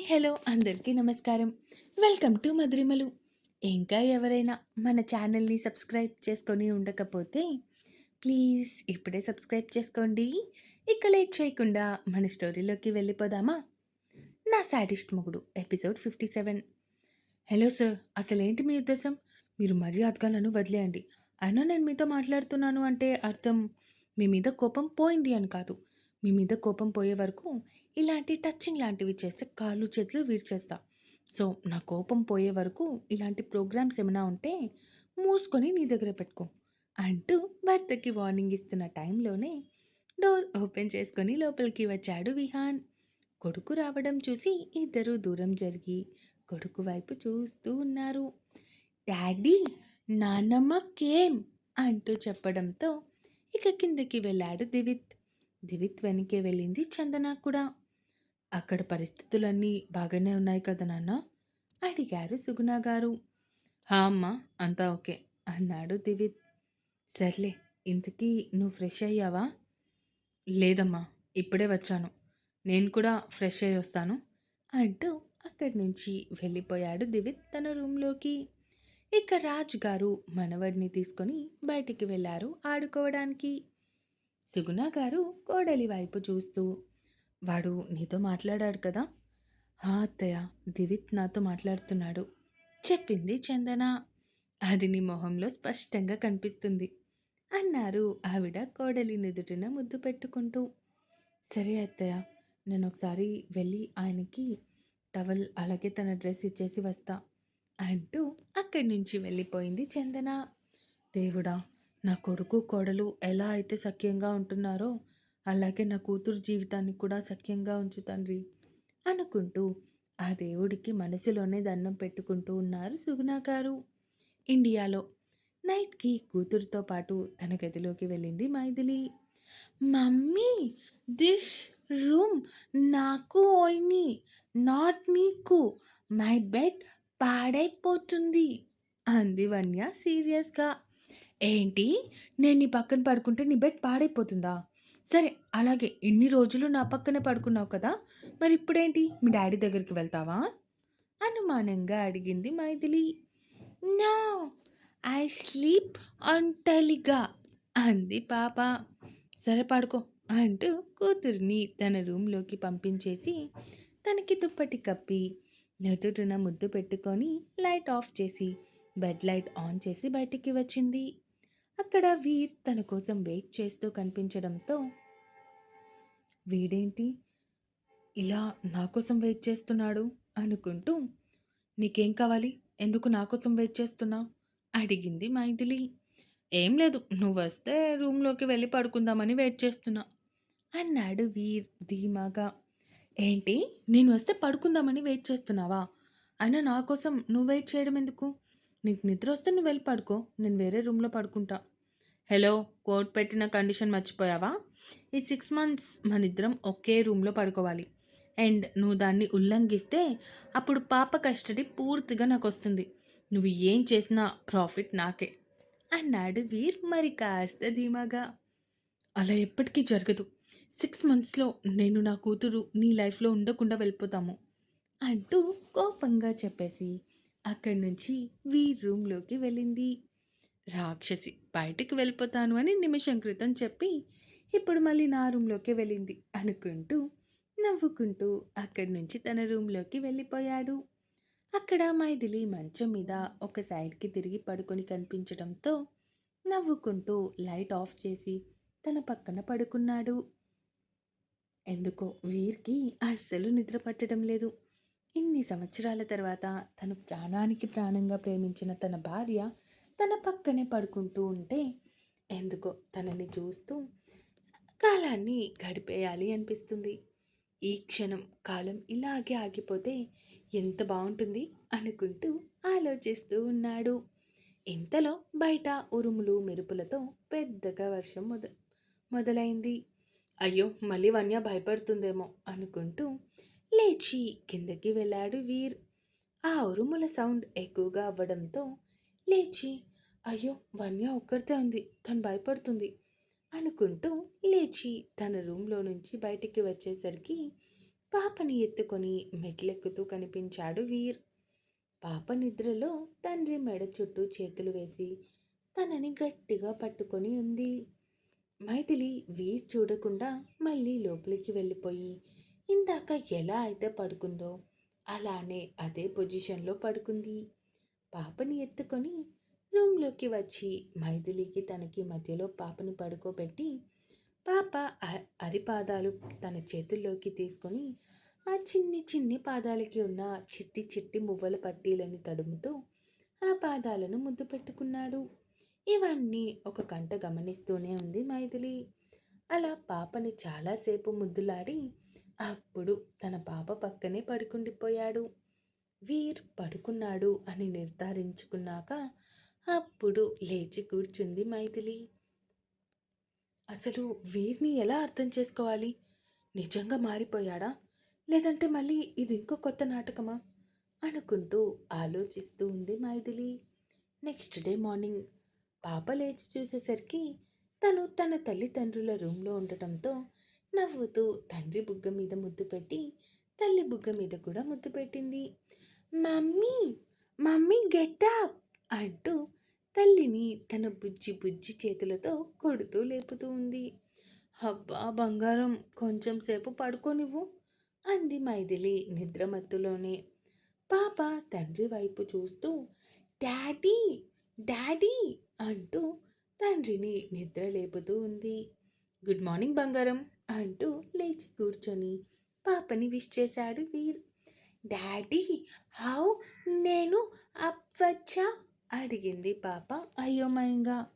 Hi hello అందరికీ నమస్కారం. Welcome to Madhurimalu. ఇంకా ఎవరైనా మన ఛానల్ని సబ్స్క్రైబ్ చేసుకొని ఉండకపోతే ప్లీజ్ ఇప్పుడే సబ్స్క్రైబ్ చేసుకోండి. ఇక లేట్ చేయకుండా మన స్టోరీలోకి వెళ్ళిపోదామా? నా సాటిస్ట్ మొగుడు episode fifty seven. Hello sir అసలేంటి మీ ఉద్దేశం? మీరు మర్యాదగా నన్ను వదిలేయండి. అయినా నేను మీతో మాట్లాడుతున్నాను అంటే అర్థం మీ మీద కోపం పోయింది అని కాదు. మీ మీద కోపం పోయే వరకు ఇలాంటి టచ్చింగ్ లాంటివి చేస్తే కాళ్ళు చేతులు విరిచేస్తా. సో నా కోపం పోయే వరకు ఇలాంటి ప్రోగ్రామ్స్ ఏమైనా ఉంటే మూసుకొని నీ దగ్గర పెట్టుకో. అంటూ భర్తకి వార్నింగ్ ఇస్తున్న టైంలోనే డోర్ ఓపెన్ చేసుకొని లోపలికి వచ్చాడు విహాన్. కొడుకు రావడం చూసి ఇద్దరు దూరం జరిగి కొడుకు వైపు చూస్తూ ఉన్నారు. డాడీ నానమ్మ కేమ్ అంటూ చెప్పడంతో ఇక కిందకి వెళ్ళాడు దివిత్. దివిత్ వెనకే వెళ్ళింది చందన కూడా. అక్కడ పరిస్థితులన్నీ బాగానే ఉన్నాయి కదా నాన్న? అడిగారు సుగుణ గారు. హా అమ్మ అంతా ఓకే అన్నాడు దివిత్. సర్లే ఇంతకీ నువ్వు ఫ్రెష్ అయ్యావా? లేదమ్మా ఇప్పుడే వచ్చాను. నేను కూడా ఫ్రెష్ అయ్యి వస్తాను అంటూ అక్కడి నుంచి వెళ్ళిపోయాడు దివిత్ తన రూమ్లోకి. ఇక రాజ్ గారు మనవడిని తీసుకొని బయటికి వెళ్ళారు ఆడుకోవడానికి. సుగుణ గారు కోడలి వైపు చూస్తూ వాడు నీతో మాట్లాడాడు కదా? హా అత్తయ్య దివిత్ నాతో మాట్లాడుతున్నాడు. చెప్పింది చందన. అది నీ మొహంలో స్పష్టంగా కనిపిస్తుంది అన్నారు ఆవిడ కోడలి నుదుటిన ముద్దు పెట్టుకుంటూ. సరే అత్తయ్య నేను ఒకసారి వెళ్ళి ఆయనకి టవల్ అలాగే తన డ్రెస్ ఇచ్చేసి వస్తా అంటూ అక్కడి నుంచి వెళ్ళిపోయింది చందన. దేవుడా నా కొడుకు కోడలు ఎలా అయితే సఖ్యంగా ఉంటున్నారో అలాగే నా కూతురు జీవితాన్ని కూడా సఖ్యంగా ఉంచు తండ్రి అనుకుంటూ ఆ దేవుడికి మనసులోనే దండం పెట్టుకుంటూ ఉన్నారు సుగుణా గారు. ఇండియాలో నైట్కి కూతురుతో పాటు తన గదిలోకి వెళ్ళింది మైథిలి. మమ్మీ దిస్ రూమ్ నాకు ఓల్ని నాట్ నీకు మై బెడ్ పాడైపోతుంది అంది వన్య సీరియస్గా. ఏంటి? నేను నీ పక్కన పడుకుంటే నీ బెడ్ పాడైపోతుందా? సరే అలాగే ఎన్ని రోజులు నా పక్కనే పడుకున్నావు కదా మరి ఇప్పుడేంటి? మీ డాడీ దగ్గరికి వెళ్తావా? అనుమానంగా అడిగింది మైథిలి. నా ఐ స్లీప్ అంటలిగా అంది పాప. సరే పడుకో అంటూ కూతురిని తన రూమ్లోకి పంపించేసి తనకి దుప్పటి కప్పి నెదురున ముద్దు పెట్టుకొని లైట్ ఆఫ్ చేసి బెడ్ లైట్ ఆన్ చేసి బయటికి వచ్చింది. అక్కడ వీర్ తన కోసం వెయిట్ చేస్తూ కనిపించడంతో వీడేంటి? ఇలా నా కోసం వెయిట్ చేస్తున్నాడు అనుకుంటూ నీకేం కావాలి? ఎందుకు నా కోసం వెయిట్ చేస్తున్నావు? అడిగింది మైథిలి. ఏం లేదు నువ్వు వస్తే రూమ్లోకి వెళ్ళి పడుకుందామని వెయిట్ చేస్తున్నా అన్నాడు వీర్ ధీమాగా. ఏంటి? నేను వస్తే పడుకుందామని వెయిట్ చేస్తున్నావా? అయినా నా కోసం నువ్వు వెయిట్ చేయడం ఎందుకు? నీకు నిద్ర వస్తే నువ్వు వెళ్ళి పడుకో నేను వేరే రూమ్లో పడుకుంటా. హలో కోట్ పెట్టిన కండిషన్ మర్చిపోయావా? ఈ సిక్స్ మంత్స్ మన ఇద్దరం ఒకే రూమ్లో పడుకోవాలి. అండ్ నువ్వు దాన్ని ఉల్లంఘిస్తే అప్పుడు పాప కస్టడీ పూర్తిగా నాకు వస్తుంది నువ్వు ఏం చేసినా ప్రాఫిట్ నాకే. అన్నాడు వీర్ మరి కాస్త ధీమాగా. అలా ఎప్పటికీ జరగదు. సిక్స్ మంత్స్లో నేను నా కూతురు నీ లైఫ్లో ఉండకుండా వెళ్ళిపోతాము అంటూ కోపంగా చెప్పేసి అక్కడి నుంచి వీర్ రూమ్లోకి వెళ్ళింది. రాక్షసి బయటికి వెళ్ళిపోతాను అని నిమిషం క్రితం చెప్పి ఇప్పుడు మళ్ళీ నా రూమ్లోకి వెళ్ళింది అనుకుంటూ నవ్వుకుంటూ అక్కడి నుంచి తన రూమ్లోకి వెళ్ళిపోయాడు. అక్కడ మైథిలి మంచం మీద ఒక సైడ్కి తిరిగి పడుకొని కనిపించడంతో నవ్వుకుంటూ లైట్ ఆఫ్ చేసి తన పక్కన పడుకున్నాడు. ఎందుకో వీర్కి అస్సలు నిద్ర పట్టడం లేదు. ఇన్ని సంవత్సరాల తర్వాత తను ప్రాణానికి ప్రాణంగా ప్రేమించిన తన భార్య తన పక్కనే పడుకుంటూ ఉంటే ఎందుకో తనని చూస్తూ కాలాన్ని గడిపేయాలి అనిపిస్తుంది. ఈ క్షణం కాలం ఇలాగే ఆగిపోతే ఎంత బాగుంటుంది అనుకుంటూ ఆలోచిస్తూ ఉన్నాడు. ఇంతలో బయట ఉరుములు మెరుపులతో పెద్దగా వర్షం మొద మొదలైంది. అయ్యో మళ్ళీ వన్య భయపడుతుందేమో అనుకుంటూ లేచి కిందకి వెళ్ళాడు వీర్. ఆ ఉరుముల సౌండ్ ఎక్కువగా అవ్వడంతో లేచి అయ్యో వన్య ఒక్కరితే ఉంది. తను భయపడుతుంది. అనుకుంటూ లేచి తన రూమ్లో నుంచి బయటికి వచ్చేసరికి పాపని ఎత్తుకొని మెట్లెక్కుతూ కనిపించాడు వీర్. పాప నిద్రలో తండ్రి మెడ చుట్టూ చేతులు వేసి తనని గట్టిగా పట్టుకొని ఉంది. మైథిలి వీర్ చూడకుండా మళ్ళీ లోపలికి వెళ్ళిపోయి ఇందాక ఎలా అయితే పడుకుందో అలానే అదే పొజిషన్లో పడుకుంది. పాపని ఎత్తుకొని రూమ్లోకి వచ్చి మైథిలికి తనకి మధ్యలో పాపని పడుకోబెట్టి పాప అరిపాదాలు తన చేతుల్లోకి తీసుకొని ఆ చిన్ని చిన్ని పాదాలకి ఉన్న చిట్టి చిట్టి మువ్వల పట్టీలని తడుముతూ ఆ పాదాలను ముద్దు పెట్టుకున్నాడు. ఇవన్నీ ఒక కంట గమనిస్తూనే ఉంది మైథిలి. అలా పాపని చాలాసేపు ముద్దులాడి అప్పుడు తన పాప పక్కనే పడుకుండిపోయాడు. వీర్ పడుకున్నాడు అని నిర్ధారించుకున్నాక అప్పుడు లేచి కూర్చుంది మైథిలి. అసలు వీరిని ఎలా అర్థం చేసుకోవాలి? నిజంగా మారిపోయాడా? లేదంటే మళ్ళీ ఇది ఇంకో కొత్త నాటకమా? అనుకుంటూ ఆలోచిస్తూ ఉంది మైథిలి. నెక్స్ట్ డే మార్నింగ్ పాప లేచి చూసేసరికి తను తన తల్లిదండ్రుల రూమ్లో ఉండటంతో నవ్వుతూ తండ్రి బుగ్గ మీద ముద్దు పెట్టి తల్లి బుగ్గ మీద కూడా ముద్దు పెట్టింది. మమ్మీ! Mummy get up! అంటూ తల్లిని తన బుజ్జి బుజ్జి చేతులతో కొడుతూ లేపుతూ ఉంది. అబ్బా బంగారం కొంచెం సేపు పడుకోనివ్వు అంది మైథిలి నిద్రమత్తులోనే. పాప తండ్రి వైపు చూస్తూ డాడీ డాడీ అంటూ తండ్రిని నిద్ర లేపుతూ ఉంది. గుడ్ మార్నింగ్ బంగారం అంటూ లేచి కూర్చొని పాపని విష్ చేశాడు వీర్. Daddy how? నేను అప్పచ్చా అడిగింది పాప అయోమయంగా.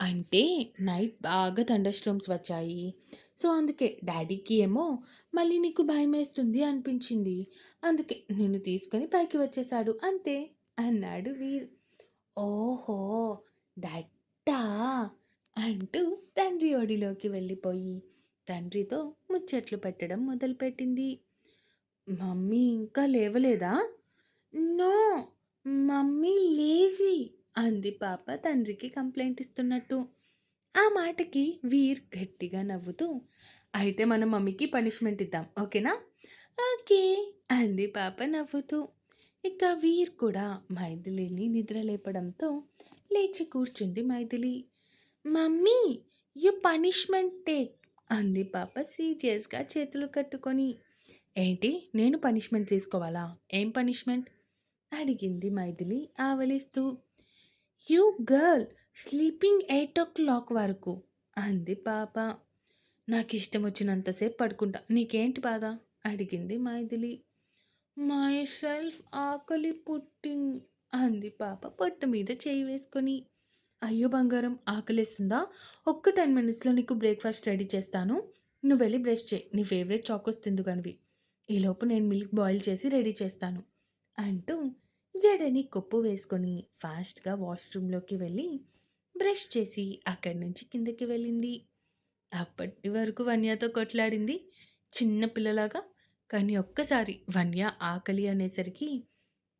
అంటే నైట్ బాగా థండర్స్టోమ్స్ వచ్చాయి. సో అందుకే డాడీకి ఏమో మళ్ళీ నీకు భయం వేస్తుంది అనిపించింది. అందుకే నిన్ను తీసుకొని పైకి వచ్చేసాడు అంతే అన్నాడు వీర్. ఓహో దట్టా అంటూ తండ్రి ఒడిలోకి వెళ్ళిపోయి తండ్రితో ముచ్చట్లు పెట్టడం మొదలుపెట్టింది. మమ్మీ ఇంకా లేవలేదా? నో మమ్మీ లేజీ అంది పాప తండ్రికి కంప్లైంట్ ఇస్తున్నట్టు. ఆ మాటకి వీర్ గట్టిగా నవ్వుతూ అయితే మన మమ్మీకి పనిష్మెంట్ ఇద్దాం ఓకేనా? ఓకే అంది పాప నవ్వుతూ. ఇక వీర్ కూడా మైథిలిని నిద్రలేపడంతో లేచి కూర్చుంది Maithili. Mummy you punishment take అంది పాప సీరియస్గా చేతులు కట్టుకొని. ఏంటి నేను పనిష్మెంట్ తీసుకోవాలా? ఏం పనిష్మెంట్? అడిగింది Maithili ఆవలిస్తూ. You girl sleeping eight o'clock వరకు అంది పాప. నాకు ఇష్టం వచ్చినంతసేపు పడుకుంటా. నీకేంటి బాధ? అడిగింది మైథిలి. మై సెల్ఫ్ ఆకలి పుట్టింగ్ అంది పాప పొట్టు మీద చేయి వేసుకొని. అయ్యో బంగారం ఆకలిస్తుందా? ఒక్క టెన్ మినిట్స్లో నీకు బ్రేక్ఫాస్ట్ రెడీ చేస్తాను. నువ్వు వెళ్ళి బ్రష్ చేయి. నీ ఫేవరెట్ చాకోస్ తిందుకనివి ఈలోపు నేను మిల్క్ బాయిల్ చేసి రెడీ చేస్తాను. అంటూ జడని కొప్పు వేసుకొని ఫాస్ట్గా వాష్రూమ్లోకి వెళ్ళి బ్రష్ చేసి అక్కడి నుంచి కిందకి వెళ్ళింది. అప్పటి వరకు వన్యతో కొట్లాడింది. చిన్న పిల్లలాగా కానీ ఒక్కసారి వన్య ఆకలి అనేసరికి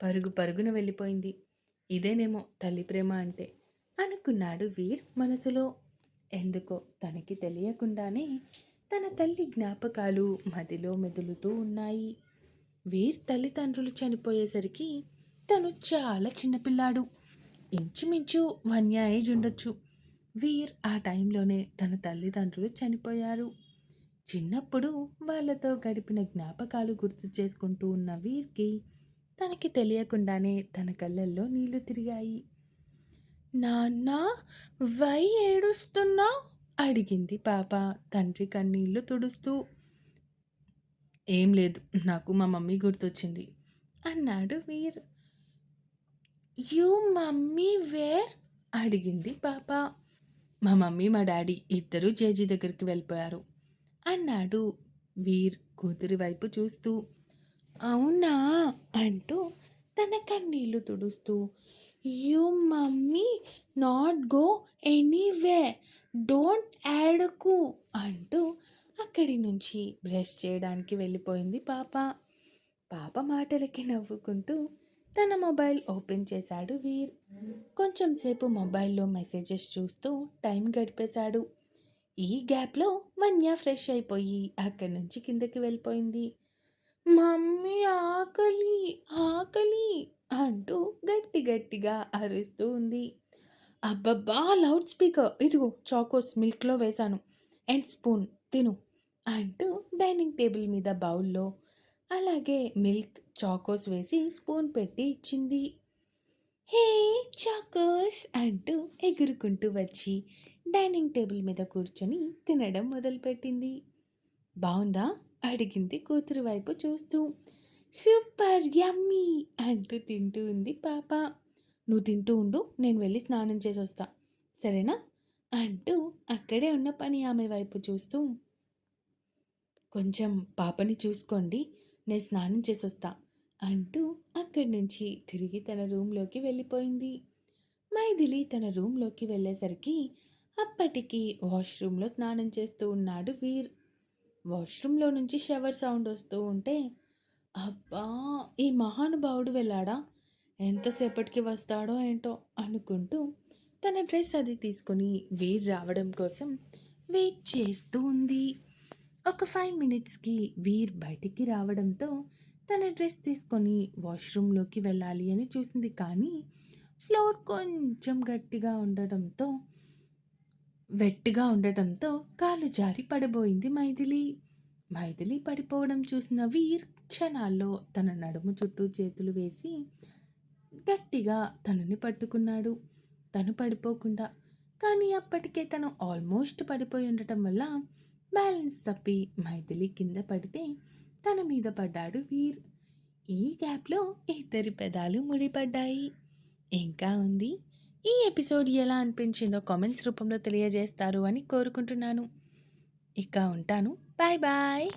పరుగు పరుగున వెళ్ళిపోయింది. ఇదేనేమో తల్లి ప్రేమ అంటే అనుకున్నాడు వీర్ మనసులో. ఎందుకో తనకి తెలియకుండానే తన తల్లి జ్ఞాపకాలు మదిలో మెదులుతూ ఉన్నాయి. వీర్ తల్లిదండ్రులు చనిపోయేసరికి తను చాలా చిన్నపిల్లాడు. ఇంచుమించు వన్ ఏజ్ ఉండొచ్చు. వీర్ ఆ టైంలోనే తన తల్లిదండ్రులు చనిపోయారు. చిన్నప్పుడు వాళ్ళతో గడిపిన జ్ఞాపకాలు గుర్తు చేసుకుంటూ ఉన్న వీర్కి తనకి తెలియకుండానే తన కళ్ళల్లో నీళ్ళు తిరిగాయి. నాన్న వై ఏడుస్తున్నావు? అడిగింది పాప తండ్రి కన్నీళ్ళు తుడుస్తూ. ఏం లేదు నాకు మా మమ్మీ గుర్తొచ్చింది. అన్నాడు వీర్. You mummy wear? అడిగింది పాప. మా మమ్మీ మా డాడీ ఇద్దరూ జేజీ దగ్గరికి వెళ్ళిపోయారు. అన్నాడు వీర్ కూతురి వైపు చూస్తూ. అవునా? అంటూ తన కన్నీళ్ళు తుడుస్తూ. You mummy not go anyway don't యాడకు అంటూ అక్కడి నుంచి బ్రష్ చేయడానికి వెళ్ళిపోయింది పాప. పాప మాటలకి నవ్వుకుంటూ తన మొబైల్ ఓపెన్ చేశాడు వీర్. కొంచెం సేపు మొబైల్లో మెసేజెస్ చూస్తూ టైం గడిపేశాడు. ఈ గ్యాప్లో వన్య ఫ్రెష్ అయిపోయి అక్కడి నుంచి కిందకి వెళ్ళిపోయింది. మమ్మీ ఆకలి ఆకలి అంటూ గట్టి గట్టిగా అరుస్తూ ఉంది. అబ్బబ్బా లౌడ్ స్పీకర్. ఇదిగో చాకోస్ మిల్క్లో వేశాను. And spoon. తిను. అంటూ డైనింగ్ టేబుల్ మీద బౌల్లో అలాగే మిల్క్ చాకోస్ వేసి స్పూన్ పెట్టి ఇచ్చింది. హే చాకోస్ అంటూ ఎగురుకుంటూ వచ్చి డైనింగ్ టేబుల్ మీద కూర్చొని తినడం మొదలుపెట్టింది. బాగుందా అడిగింది కూతురు వైపు చూస్తూ. సూపర్ యమ్మీ అంటూ తింటూ ఉంది పాప. నువ్వు తింటూ ఉండు నేను వెళ్ళి స్నానం చేసి వస్తా సరేనా? అంటూ అక్కడే ఉన్న పని ఆమె వైపు చూస్తూ. కొంచెం పాపని చూసుకోండి నేను స్నానం చేసి అంటూ అక్కడి నుంచి తిరిగి తన రూమ్లోకి వెళ్ళిపోయింది. మైథిలి తన రూమ్లోకి వెళ్ళేసరికి అప్పటికి వాష్రూమ్లో స్నానం చేస్తూ ఉన్నాడు వీర్. వాష్రూమ్లో నుంచి షవర్ సౌండ్ వస్తూ ఉంటే అబ్బా ఈ మహానుభావుడు వెళ్ళాడా? ఎంతసేపటికి వస్తాడో ఏంటో అనుకుంటూ తన డ్రెస్ అది తీసుకొని వీర్ రావడం కోసం వెయిట్ చేస్తూ ఉంది. ఒక ఫైవ్ మినిట్స్కి వీర్ బయటికి రావడంతో తన డ్రెస్ తీసుకొని వాష్రూమ్లోకి వెళ్ళాలి అని చూసింది. కానీ ఫ్లోర్ కొంచెం గట్టిగా ఉండడంతో వెట్టిగా ఉండటంతో కాలు జారి పడబోయింది మైథిలి. మైథిలి పడిపోవడం చూసిన వీర్ క్షణాల్లో తన నడుము చుట్టూ చేతులు వేసి గట్టిగా తనని పట్టుకున్నాడు. తను పడిపోకుండా కానీ అప్పటికే తను ఆల్మోస్ట్ పడిపోయి ఉండటం వల్ల బ్యాలెన్స్ తప్పి మైథిలి కింద పడితే తన మీద పడ్డాడు వీర్. ఈ గ్యాప్లో ఇద్దరి పెదాలు ముడిపడ్డాయి. ఇంకా ఉంది? ఈ ఎపిసోడ్ ఎలా అనిపించిందో కామెంట్స్ రూపంలో తెలియజేస్తారు అని కోరుకుంటున్నాను. ఇక ఉంటాను. Bye bye.